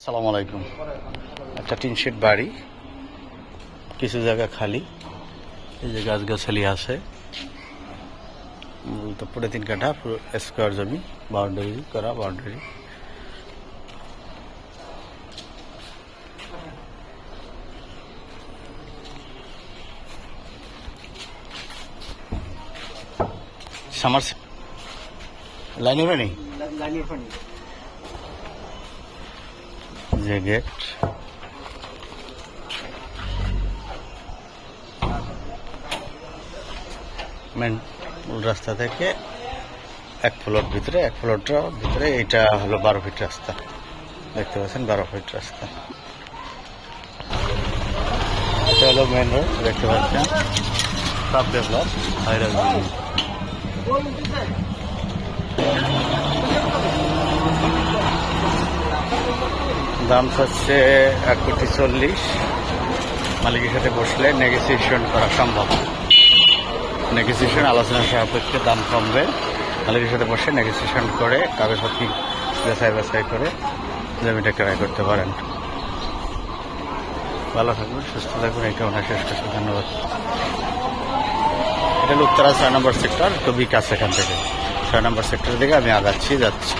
সালাম আলাইকুম একটা টিন শেড বাড়ি কিছু জায়গা খালি এই যে গাছগাছালি আছে মূলত পুরো তিন কাঠা পুরো স্কোয়ার জমি বাউন্ডারি করা বাউন্ডারি সামার লাইন হবে নেই লাইনের পানি যে গেট মেন রাস্তা থেকে এক ফ্লোর ভিতরে, এক ফ্লোরটা ভিতরে এটা হলো বারো ফিট রাস্তা। দেখতে পাচ্ছেন বারো ফিট রাস্তা। এটা হলো মেন রোড দেখতে পাচ্ছেন। সব ডেভেলপ হাইরাজ দাম হচ্ছে এক কোটি চল্লিশ। মালিকের সাথে বসলে নেগোসিয়েশন করা সম্ভব। নেগোসিয়েশন আলোচনা সাপেক্ষে দাম কমবে। মালিকের সাথে বসে নেগোসিয়েশন করে কাগজপত্র বেসাই বেসাই করে জমিটা ক্রয় করতে পারেন। ভালো থাকবেন, সুস্থ থাকবেন এটা ওনার শেষ করছি। ধন্যবাদ। এটা উত্তরা ছয় নম্বর সেক্টর খুবই কাছে এখান থেকে। ছয় নম্বর সেক্টরের দিকে আমি আগাচ্ছি, যাচ্ছি।